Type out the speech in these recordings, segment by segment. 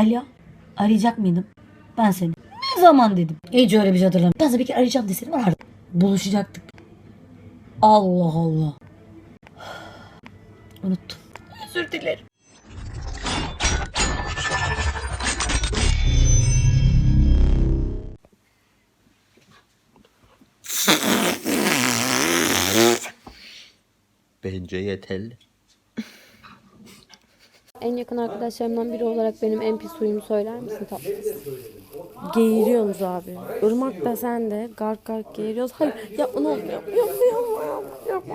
Alo. Arayacak mıydım? Ben seni. Ne zaman dedim. Hiç öyle bir şey hatırlamıyorum. Ben sana bir kere arayacağım deseydim vardı. Buluşacaktık. Allah Allah. Unuttum. Özür dilerim. Bence yeterli. En yakın arkadaşlarımdan biri olarak benim en pis huyumu söyler misin tatlım? Geğiriyorsunuz abi. Irmak da sen de gark gark geğiriyoruz. Hayır yapma ne olur yapma yapma yapma yapma. yapma.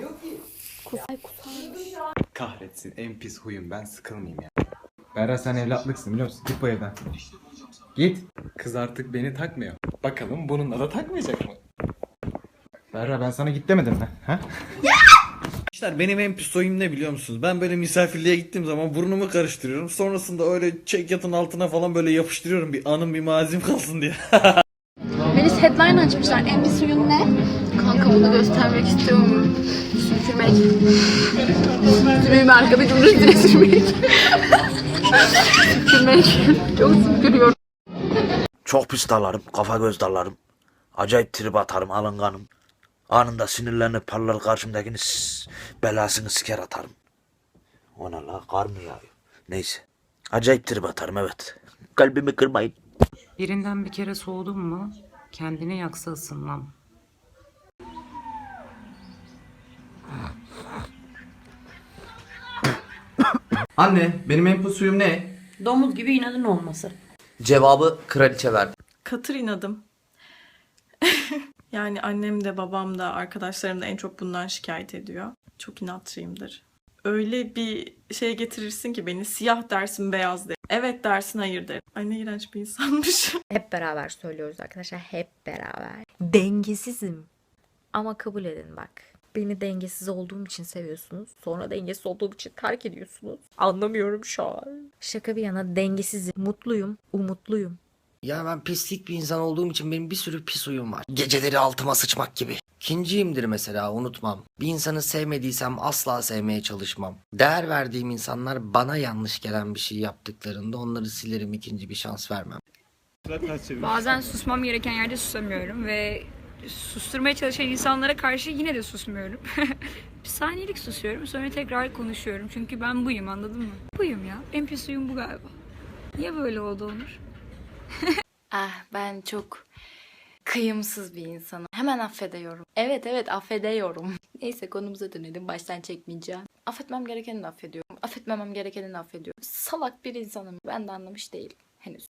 Kus, ay kusarmış. Kahretsin en pis huyum ben sıkılmayayım ya. Berra sen evlatlıksın biliyor musun? Git bu evden. Git. Kız artık beni takmıyor. Bakalım bununla da takmayacak mı? Berra ben sana git demedim mi? Ha? Arkadaşlar benim en pis oyum ne biliyor musunuz? Ben böyle misafirliğe gittiğim zaman burnumu karıştırıyorum. Sonrasında öyle çek yatın altına falan böyle yapıştırıyorum. Bir anım bir mazim kalsın diye. Melis headline açmışlar. En pis suyun ne? Kanka bunu göstermek istiyorum. Sürmek. Sürmeyi arka bir cümle üstüne sürmek. sürmek. Çok sürüyorum. Çok pis dalarım, kafa göz dalarım. Acayip trip atarım, alınganım. Anında sinirlenip parlar karşımdakini belasını siker atarım. Ona la kar mı yağıyor? Neyse. Acayip trip atarım evet. Kalbimi kırmayın. Birinden bir kere soğudun mu kendini yaksa ısınmam. Anne benim en pis huyum ne? Domuz gibi inadın olması. Cevabı kraliçe verdi. Katır inadım. Yani annem de babam da arkadaşlarım da en çok bundan şikayet ediyor. Çok inatçıyımdır. Öyle bir şey getirirsin ki beni siyah dersin beyaz derim. Evet dersin hayır derim. Ay ne iğrenç bir insanmış. Hep beraber söylüyoruz arkadaşlar. Hep beraber. Dengesizim. Ama kabul edin bak. Beni dengesiz olduğum için seviyorsunuz. Sonra dengesiz olduğum için terk ediyorsunuz. Anlamıyorum şu an. Şaka bir yana dengesizim. Mutluyum. Umutluyum. Ya ben pislik bir insan olduğum için benim bir sürü pis huyum var. Geceleri altıma sıçmak gibi. İkinciyimdir mesela unutmam. Bir insanı sevmediysem asla sevmeye çalışmam. Değer verdiğim insanlar bana yanlış gelen bir şey yaptıklarında onları silerim ikinci bir şans vermem. Bazen susmam gereken yerde susamıyorum ve susturmaya çalışan insanlara karşı yine de susmuyorum. bir saniyelik susuyorum sonra tekrar konuşuyorum. Çünkü ben buyum anladın mı? Buyum ya. En pis huyum bu galiba. Niye böyle oldu Onur? Ah ben çok kıyımsız bir insanım. Hemen affediyorum. Evet evet affediyorum. Neyse konumuza dönelim. Baştan çekmeyeceğim. Affetmem gerekeni de affediyorum. Affetmemem gerekeni de affediyorum. Salak bir insanım. Ben de anlamış değilim. Henüz.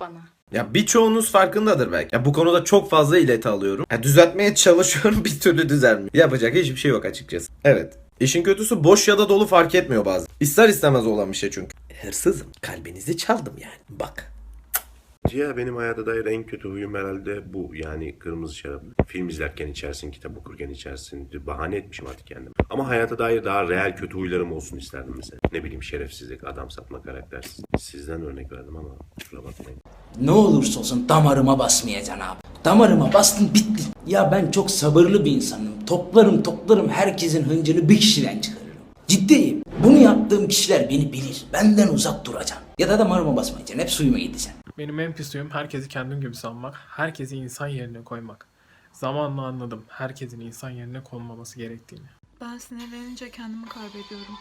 Bana. Ya birçoğunuz farkındadır belki. Ya bu konuda çok fazla ileti alıyorum. Ya düzeltmeye çalışıyorum bir türlü düzelmiyor. Yapacak hiçbir şey yok açıkçası. Evet. İşin kötüsü boş ya da dolu fark etmiyor bazen. İster istemez olan bir şey çünkü. Hırsızım. Kalbinizi çaldım yani. Bak. Ya benim hayata dair en kötü huyum herhalde bu. Yani kırmızı şarap. Film izlerken içersin, kitap okurken içersin. Bahane etmişim artık kendime. Ama hayata dair daha real kötü huylarım olsun isterdim mesela. Ne bileyim şerefsizlik, adam satma, karaktersiz. Sizden örnek verdim ama kusura bakmayın. Ne olursa olsun damarıma basmayacaksın abi. Damarıma bastın bitti. Ya ben çok sabırlı bir insanım. Toplarım toplarım herkesin hıncını bir kişiden çıkarırım. Ciddiyim. Bunu yaptığım kişiler beni bilir. Benden uzak duracaksın. Ya da damarıma basmayacaksın. Hep suyuma gideceksin. Benim en pis huyum herkesi kendim gibi sanmak, herkesi insan yerine koymak. Zamanla anladım herkesin insan yerine konmaması gerektiğini. Ben sinirlenince kendimi kaybediyorum.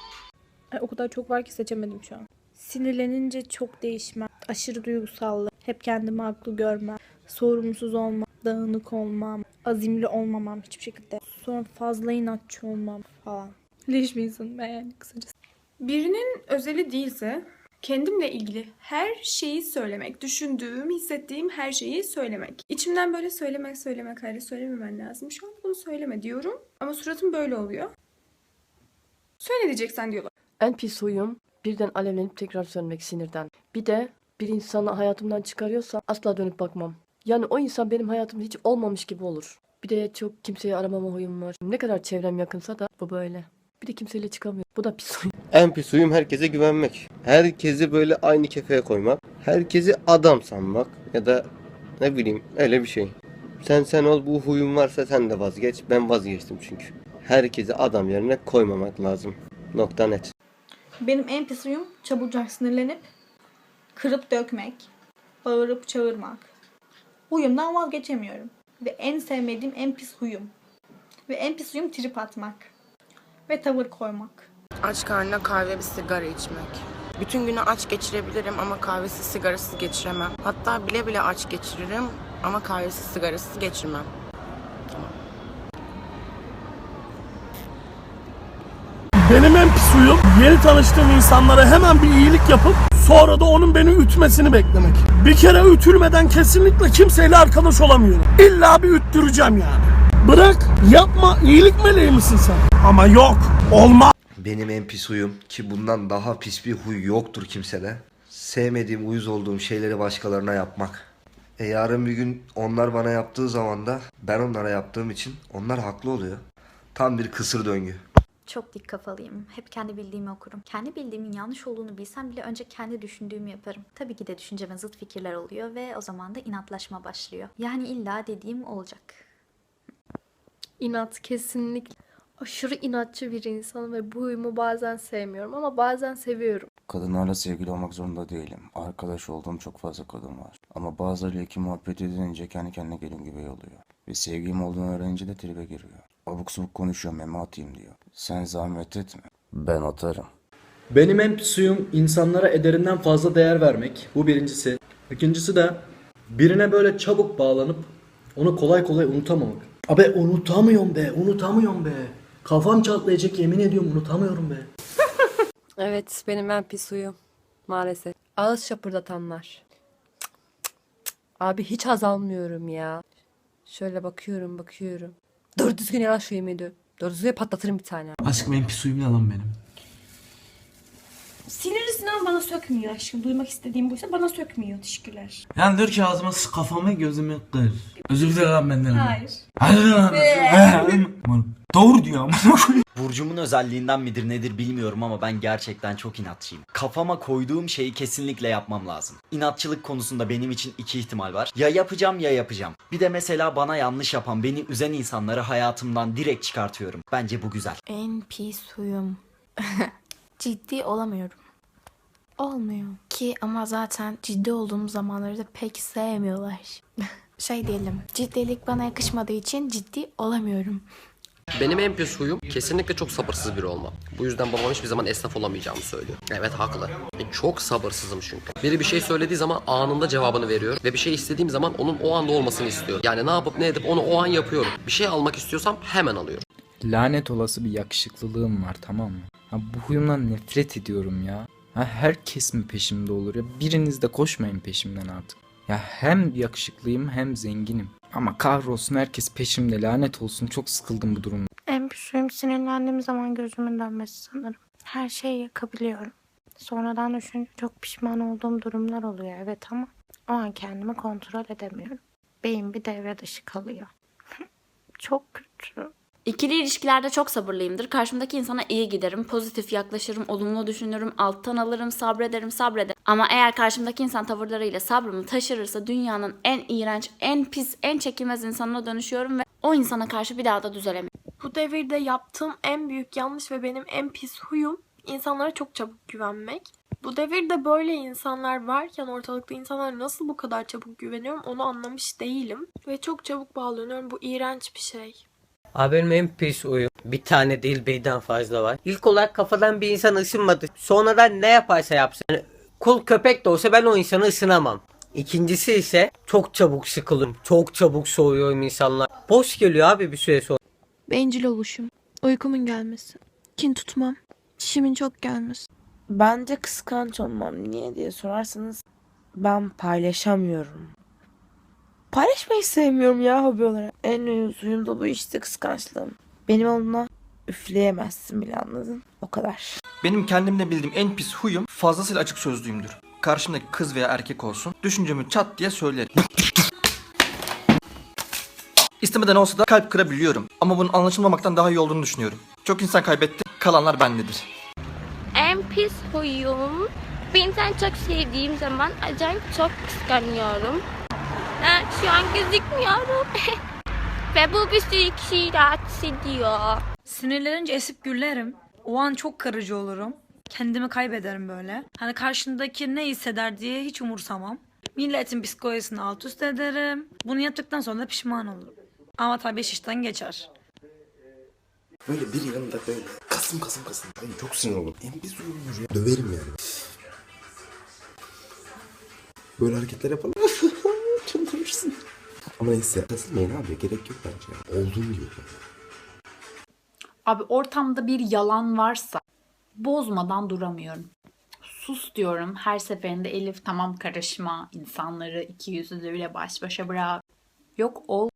Ay, o kadar çok var ki seçemedim şu an. Sinirlenince çok değişmem. Aşırı duygusallı. Hep kendimi haklı görmem. Sorumsuz olmam. Dağınık olmam. Azimli olmamam hiçbir şekilde. Sonra fazla inatçı olmam falan. Leş bir insanım ben yani kısacası. Birinin özeli değilse kendimle ilgili her şeyi söylemek, düşündüğüm, hissettiğim her şeyi söylemek. İçimden böyle söylemek söylemek hayır söylememen lazım. Şu an bunu söyleme diyorum ama suratım böyle oluyor. Söyle diyeceksen diyorlar. En pis huyum birden alevlenip tekrar sönmek sinirden. Bir de bir insanı hayatımdan çıkarıyorsa asla dönüp bakmam. Yani o insan benim hayatımda hiç olmamış gibi olur. Bir de çok kimseyi aramama huyum var. Ne kadar çevrem yakınsa da bu böyle. Bir de kimseyle çıkamıyorum. Bu da pis huyum. En pis huyum herkese güvenmek. Herkesi böyle aynı kefeye koymak. Herkesi adam sanmak. Ya da ne bileyim öyle bir şey. Sen sen ol bu huyum varsa sen de vazgeç. Ben vazgeçtim çünkü. Herkesi adam yerine koymamak lazım. Nokta net. Benim en pis huyum çabucak sinirlenip kırıp dökmek, bağırıp çağırmak. Huyumdan vazgeçemiyorum. Ve en sevmediğim en pis huyum. Ve en pis huyum trip atmak. Ve tavır koymak. Aç karnına kahve bir sigara içmek. Bütün günü aç geçirebilirim ama kahvesiz sigarasız geçiremem. Hatta bile bile aç geçiririm ama kahvesiz sigarasız geçirmem. Benim en pis huyum yeni tanıştığım insanlara hemen bir iyilik yapıp sonra da onun beni ütmesini beklemek. Bir kere ütülmeden kesinlikle kimseyle arkadaş olamıyorum. İlla bir üttüreceğim yani. Bırak yapma iyilik meleği misin sen? Ama yok olmaz. Benim en pis huyum ki bundan daha pis bir huy yoktur kimsede. Sevmediğim, uyuz olduğum şeyleri başkalarına yapmak. E yarın bir gün onlar bana yaptığı zaman da ben onlara yaptığım için onlar haklı oluyor. Tam bir kısır döngü. Çok dik kafalıyım. Hep kendi bildiğimi okurum. Kendi bildiğimin yanlış olduğunu bilsem bile önce kendi düşündüğümü yaparım. Tabii ki de düşünceme zıt fikirler oluyor ve o zaman da inatlaşma başlıyor. Yani illa dediğim olacak. İnat kesinlikle. Aşırı inatçı bir insanım ve bu huyumu bazen sevmiyorum ama bazen seviyorum. Kadınlarla sevgili olmak zorunda değilim. Arkadaş olduğum çok fazla kadın var. Ama bazılarıyla iki muhabbet edince kendi kendine gelin gibi oluyor. Ve sevgim olduğunu öğrenince de tribe giriyor. Abuk subuk konuşuyor meme atayım diyor. Sen zahmet etme. Ben atarım. Benim en pis huyum insanlara ederinden fazla değer vermek. Bu birincisi. İkincisi de birine böyle çabuk bağlanıp onu kolay kolay unutamamak. Abi unutamıyorum be, unutamıyorum be. Kafam çatlayacak yemin ediyorum unutamıyorum be. Evet benim en pis huyum. Maalesef. Ağız şapırdatanlar. Abi hiç azalmıyorum ya. Şöyle bakıyorum bakıyorum. Doğru düzgün yavaş şu yemeği. Doğru düzgün patlatırım bir tane. Aşkım en pis huyum ne lan benim? Sinirli Sinan bana sökmüyor aşkım. Duymak istediğim buysa bana sökmüyor. Teşekkürler. Yani dur ki ağzıma sık kafamı gözümü kır. Özür dilerim lan benden. Hayır. Hadi lan. Doğru diyor ama. Burcumun özelliğinden midir nedir bilmiyorum ama ben gerçekten çok inatçıyım. Kafama koyduğum şeyi kesinlikle yapmam lazım. İnatçılık konusunda benim için iki ihtimal var. Ya yapacağım ya yapacağım. Bir de mesela bana yanlış yapan, beni üzen insanları hayatımdan direkt çıkartıyorum. Bence bu güzel. En pis huyum. Ciddi olamıyorum. Olmuyor. Ki ama zaten ciddi olduğum zamanları da pek sevmiyorlar. şey diyelim. Ciddilik bana yakışmadığı için ciddi olamıyorum. Benim en pis huyum kesinlikle çok sabırsız biri olma. Bu yüzden babam hiçbir zaman esnaf olamayacağımı söylüyor. Evet haklı. E, Çok sabırsızım çünkü. Biri bir şey söylediği zaman anında cevabını veriyor. Ve bir şey istediğim zaman onun o anda olmasını istiyor. Yani ne yapıp ne edip onu o an yapıyorum. Bir şey almak istiyorsam hemen alıyorum. Lanet olası bir yakışıklılığım var tamam mı? Ha, bu huyumdan nefret ediyorum ya. Ha, herkes mi peşimde olur ya? Biriniz de koşmayın peşimden artık. Ya hem yakışıklıyım hem zenginim. Ama kahrolsun herkes peşimde lanet olsun çok sıkıldım bu durumdan. En huyum sinirlendiğim zaman gözümün dönmesi sanırım. Her şeyi yakabiliyorum. Sonradan düşünce çok pişman olduğum durumlar oluyor evet ama o an kendimi kontrol edemiyorum. Beyin bir devre dışı kalıyor. çok kötü. İkili ilişkilerde çok sabırlıyımdır. Karşımdaki insana iyi giderim, pozitif yaklaşırım, olumlu düşünürüm, alttan alırım, sabrederim, sabrederim. Ama eğer karşımdaki insan tavırlarıyla sabrımı taşırırsa dünyanın en iğrenç, en pis, en çekilmez insanına dönüşüyorum ve o insana karşı bir daha da düzelemiyorum. Bu devirde yaptığım en büyük yanlış ve benim en pis huyum insanlara çok çabuk güvenmek. Bu devirde böyle insanlar varken ortalıkta insanlara nasıl bu kadar çabuk güveniyorum onu anlamış değilim. Ve çok çabuk bağlanıyorum. Bu iğrenç bir şey. Abi benim en pis huyum. Bir tane değil birden fazla var. İlk olarak kafadan bir insan ısınmadı. Sonradan ne yaparsa yapsın. Yani kul köpek de olsa ben o insanı ısınamam. İkincisi ise çok çabuk sıkılırım. Çok çabuk soğuyorum insanlar. Boş geliyor abi bir süre sonra. Bencil oluşum. Uykumun gelmesi. Kin tutmam. Çişimin çok gelmesi. Bence kıskanç olmam. Niye diye sorarsanız ben paylaşamıyorum. Paylaşmayı sevmiyorum ya hobi olarak. En uyuz huyum da bu işte kıskançlığım. Benim onunla üfleyemezsin bile anladın. O kadar. Benim kendimde bildiğim en pis huyum fazlasıyla açık sözlüyümdür. Karşımdaki kız veya erkek olsun düşüncemi çat diye söylerim. İstemeden olsa da kalp kırabiliyorum. Ama bunun anlaşılmamaktan daha iyi olduğunu düşünüyorum. Çok insan kaybetti, kalanlar bendedir. En pis huyum. Bir insan çok sevdiğim zaman acayip çok kıskanıyorum. Ha, şu an gözükmüyorum. Ve bu bir sürü kişiyi rahatsız ediyor. Sinirlenince esip gürlerim. O an çok kırıcı olurum. Kendimi kaybederim böyle. Hani karşındaki ne hisseder diye hiç umursamam. Milletin psikolojisini alt üst ederim. Bunu yaptıktan sonra da pişman olurum. Ama tabii iş işten geçer. Böyle bir yanında böyle kasım kasım kasım. Ay çok sinir olurum. En bir. Döverim yani. Böyle hareketler yapalım. Çıldırırsın. Ama neyse. Kasılmayın abi. Gerek yok bence. Olduğun gibi. Abi ortamda bir yalan varsa bozmadan duramıyorum. Sus diyorum. Her seferinde Elif tamam karışma. insanları iki yüzlülüğüyle baş başa bırak. Yok ol.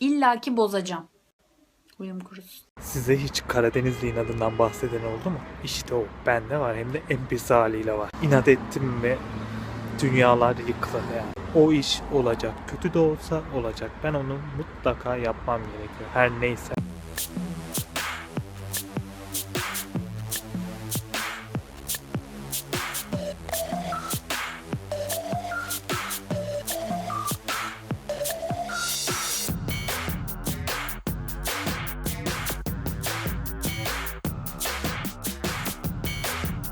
İlla ki bozacağım. Uyum kurusun. Size hiç Karadenizli inadından bahseden oldu mu? İşte o. Bende var hem de MP haliyle var. İnat ettim mi dünyalar yıkılır yani. O iş olacak. Kötü de olsa olacak. Ben onu mutlaka yapmam gerekiyor. Her neyse.